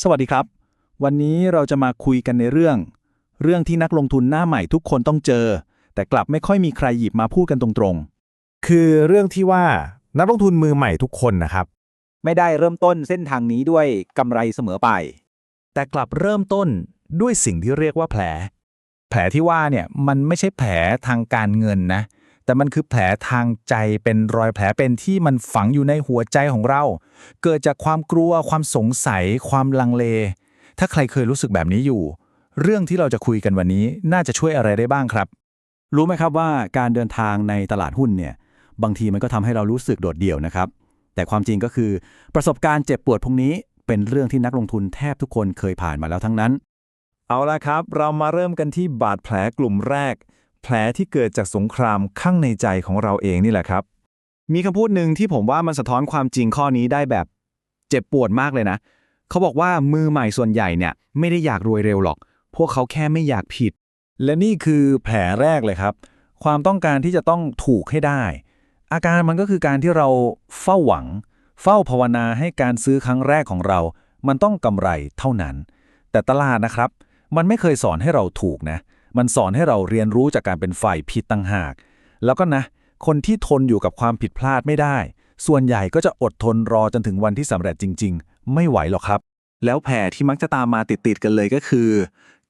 สวัสดีครับ วันนี้เราจะมาคุยกันในเรื่อง เรื่องที่นักลงทุนหน้าใหม่ทุกคนต้องเจอ แต่กลับไม่ค่อยมีใครหยิบมาพูดกันตรงคือเรื่องที่ว่านักลงทุนมือใหม่ทุกคนนะครับ ไม่ได้เริ่มต้นเส้นทางนี้ด้วยกำไรเสมอไป แต่กลับเริ่มต้นด้วยสิ่งที่เรียกว่าแผล แผลที่ว่าเนี่ยมันไม่ใช่แผลทางการเงินนะ แต่มันคือแผลทางใจเป็นรอยแผลเป็นที่มันฝังอยู่ในหัวใจของเรา เกิดจากความกลัวความสงสัย ความลังเล ถ้าใครเคยรู้สึกแบบนี้อยู่ เรื่องที่เราจะคุยกันวันนี้น่าจะช่วยอะไรได้บ้างครับ รู้ไหมครับว่าการเดินทางในตลาดหุ้นเนี่ยบางทีมันก็ทำให้เรารู้สึกโดดเดี่ยวนะครับ แต่ความจริงก็คือประสบการณ์เจ็บปวดพวกนี้เป็นเรื่องที่นักลงทุนแทบทุกคนเคยผ่านมาแล้วทั้งนั้น เอาละครับ เรามาเริ่มกันที่บาดแผลกลุ่มแรก แผลที่เกิดจากสงครามข้างในใจของเราเองนี่แหละครับ มีคำพูดหนึ่งที่ผมว่ามันสะท้อนความจริงข้อนี้ได้แบบเจ็บปวดมากเลยนะ เขาบอกว่ามือใหม่ส่วนใหญ่เนี่ยไม่ได้อยากรวยเร็วหรอก พวกเขาแค่ไม่อยากผิด และนี่คือแผลแรกเลยครับ ความต้องการที่จะต้องถูกให้ได้ อาการมันก็คือการที่เราเฝ้าหวัง เฝ้าภาวนาให้การซื้อครั้งแรกของเรา มันต้องกำไรเท่านั้น แต่ตลาดนะครับ มันไม่เคยสอนให้เราถูกนะ มันสอนให้เราเรียนรู้จากการเป็นฝ่ายผิดต่างหาก แล้วก็นะ คนที่ทนอยู่กับความผิดพลาดไม่ได้ ส่วนใหญ่ก็จะอดทนรอจนถึงวันที่สำเร็จจริง ๆ ไม่ไหวหรอกครับ แล้วแผลที่มักจะตามมาติดๆกันเลยก็คือ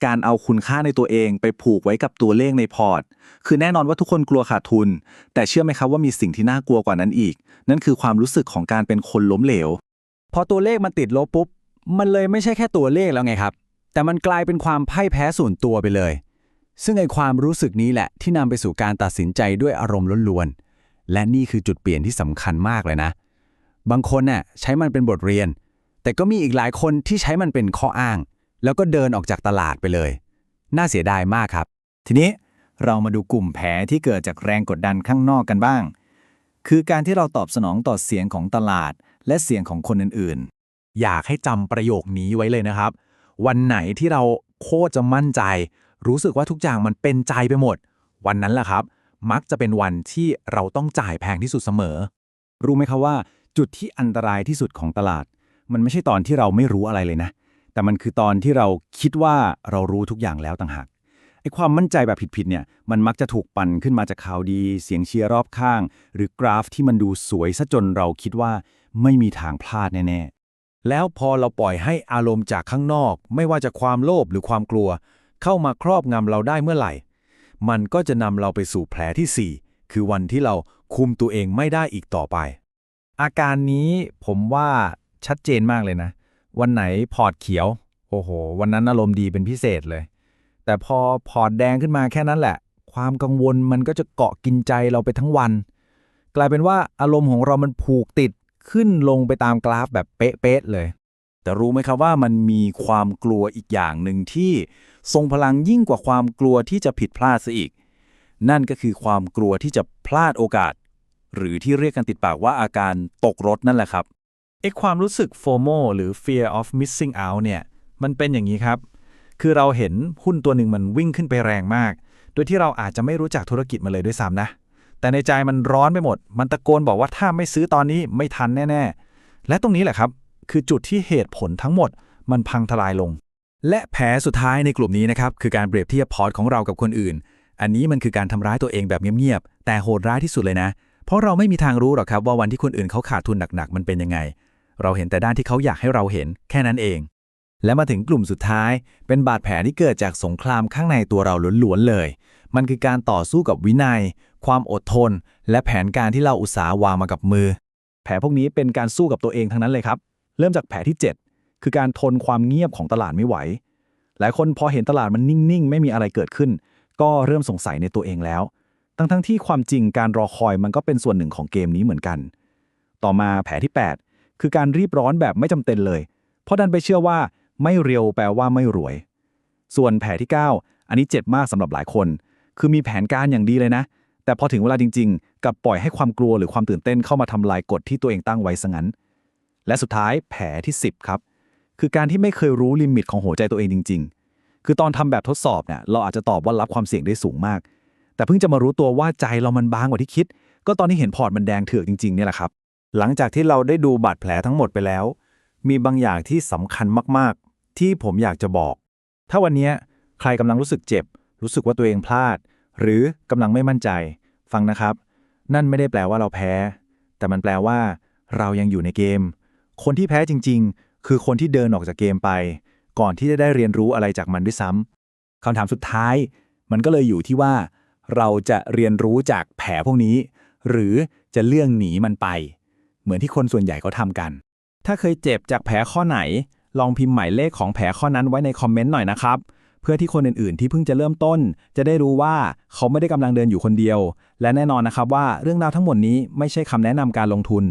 การเอาคุณค่าในตัวเองไปผูกไว้กับตัวเลขในพอร์ต คือแน่นอนว่าทุกคนกลัวขาดทุน แต่เชื่อไหมครับว่ามีสิ่งที่น่ากลัวกว่านั้นอีก นั่นคือความรู้สึกของการเป็นคนล้มเหลว พอตัวเลขมันติดลบปุ๊บ มันเลยไม่ใช่แค่ตัวเลขแล้วไงครับ แต่มันกลายเป็นความพ่ายแพ้ส่วนตัวไปเลย ซึ่งไอความรู้สึกนี้แหละที่นำไปสู่การตัดสินใจด้วยอารมณ์ล้วนๆ และนี่คือจุดเปลี่ยนที่สำคัญมากเลยนะ บางคนน่ะใช้มันเป็นบทเรียน แต่ก็มีอีกหลายคนที่ใช้มันเป็นข้ออ้าง แล้วก็เดินออกจากตลาดไปเลย น่าเสียดายมากครับ ทีนี้เรามาดูกลุ่มแผลที่เกิดจากแรงกดดันข้างนอกกันบ้าง คือการที่เราตอบสนองต่อเสียงของตลาด และเสียงของคนอื่นๆ อยากให้จำประโยคนี้ไว้เลยนะครับ วันไหนที่เราโคตรจะมั่นใจ รู้สึกว่าทุกอย่างมันเป็นใจไปหมด วันนั้นแหละครับ มักจะเป็นวันที่เราต้องจ่ายแพงที่สุดเสมอ รู้ไหมครับว่า จุดที่อันตรายที่สุดของตลาด มันไม่ใช่ตอนที่เราไม่รู้อะไรเลยนะ แต่มันคือตอนที่เราคิดว่าเรารู้ทุกอย่างแล้วต่างหากไอ้ความมั่นใจแบบผิดๆเนี่ยมันมักจะถูกปั่นขึ้นมาจากข่าวดี เสียงเชียร์รอบข้าง หรือกราฟที่มันดูสวยซะจนเราคิดว่าไม่มีทางพลาดแน่ๆแล้วพอเราปล่อยให้อารมณ์จากข้างนอก ไม่ว่าจะความโลภหรือความกลัว เข้ามาครอบงำเราได้เมื่อไหร่ มันก็จะนำเราไปสู่แผลที่ 4 คือวันที่เราคุมตัวเองไม่ได้อีกต่อไป อาการนี้ผมว่าชัดเจนมากเลยนะ วันไหนพอร์ตเขียว โอ้โห วันนั้นอารมณ์ดีเป็นพิเศษเลย แต่พอพอร์ตแดงขึ้นมาแค่นั้นแหละ ความกังวลมันก็จะเกาะกินใจเราไปทั้งวัน กลายเป็นว่าอารมณ์ของเรามันผูกติดขึ้นลงไปตามกราฟแบบเป๊ะๆเลย แต่รู้ไหมครับว่ามันมีความกลัวอีกอย่างหนึ่งที่ ทรงพลังยิ่งกว่าความกลัวที่จะผิดพลาดซะอีก นั่นก็คือความกลัวที่จะพลาดโอกาส หรือที่เรียกกันติดปากว่าอาการตกรถนั่นแหละครับไอ้ความรู้สึก FOMO หรือ fear of missing out เนี่ย มันเป็นอย่างนี้ครับ คือเราเห็นหุ้นตัวหนึ่งมันวิ่งขึ้นไปแรงมาก โดยที่เราอาจจะไม่รู้จักธุรกิจมันเลยด้วยซ้ำนะ แต่ในใจมันร้อนไปหมด มันตะโกนบอกว่าถ้าไม่ซื้อตอนนี้ไม่ทันแน่ ๆ และตรงนี้แหละครับ คือจุดที่เหตุผลทั้งหมดมันพังทลายลง และแผลสุดท้ายในกลุ่มนี้นะครับคือการเปรียบเทียบพอร์ตของเรากับคนอื่น อันนี้มันคือการทำร้ายตัวเองแบบเงียบๆแต่โหดร้ายที่สุดเลยนะ เพราะเราไม่มีทางรู้หรอกครับว่าวันที่คนอื่นเขาขาดทุนหนักๆมันเป็นยังไง เราเห็นแต่ด้านที่เขาอยากให้เราเห็นแค่นั้นเอง และมาถึงกลุ่มสุดท้าย เป็นบาดแผลที่เกิดจากสงครามข้างในตัวเราล้วนๆเลย มันคือการต่อสู้กับวินัย ความอดทน และแผนการที่เราอุตสาห์วางมากับมือ แผลพวกนี้เป็นการสู้กับตัวเองทั้งนั้นเลยครับ เริ่มจากแผลที่ 7 คือการทนความเงียบของตลาดไม่ไหว หลายคนพอเห็นตลาดมันนิ่ง ๆ ไม่มีอะไรเกิดขึ้น ก็เริ่มสงสัยในตัวเองแล้ว ทั้งๆที่ความจริงการรอคอยมันก็เป็นส่วนหนึ่งของเกมนี้เหมือนกัน ต่อมาแผลที่ 8 คือการรีบร้อนแบบไม่จำเป็นเลย เพราะดันไปเชื่อว่าไม่เร็วแปลว่าไม่รวย ส่วนแผลที่ 9 อันนี้เจ็บมากสำหรับหลายคน คือมีแผนการอย่างดีเลยนะ แต่พอถึงเวลาจริง ๆ กับปล่อยให้ความกลัวหรือความตื่นเต้นเข้ามาทำลายกฎที่ตัวเองตั้งไว้ซะงั้น และสุดท้ายแผลที่ 10 ครับ คือการที่ไม่เคยรู้ลิมิตของหัวใจตัวเองจริง ๆ คือตอนทำแบบทดสอบเนี่ยเราอาจจะตอบว่ารับความเสี่ยงได้สูงมาก แต่เพิ่งจะมารู้ตัวว่าใจเรามันบางกว่าที่คิด ก็ตอนที่เห็นพอร์ตมันแดงเถือกจริงๆเนี่ยแหละครับ หลังจากที่เราได้ดูบาดแผลทั้งหมดไปแล้ว มีบางอย่างที่สำคัญมากๆ ที่ผมอยากจะบอก ถ้าวันนี้ใครกำลังรู้สึกเจ็บ รู้สึกว่าตัวเองพลาด หรือกำลังไม่มั่นใจ ฟังนะครับ นั่นไม่ได้แปลว่าเราแพ้ แต่มันแปลว่า เรายังอยู่ในเกม คนที่แพ้จริง ๆ คือคนที่เดินออกจากเกมไป ก่อนที่จะได้เรียนรู้อะไรจากมันด้วยซ้ำคำถามสุดท้าย มันก็เลยอยู่ที่ว่า เราจะเรียนรู้จากแผลพวกนี้ หรือจะเลี่ยงหนีมันไป เหมือนที่คนส่วนใหญ่เขาทำกัน ถ้าเคยเจ็บจากแผลข้อไหน ลองพิมพ์หมายเลขของแผลข้อนั้นไว้ในคอมเมนต์หน่อยนะครับเพื่อที่คนอื่นๆ ที่เพิ่งจะเริ่มต้น จะได้รู้ว่าเขาไม่ได้กำลังเดินอยู่คนเดียว และแน่นอนนะครับว่าเรื่องราวทั้งหมดนี้ไม่ใช่คำแนะนำการลงทุน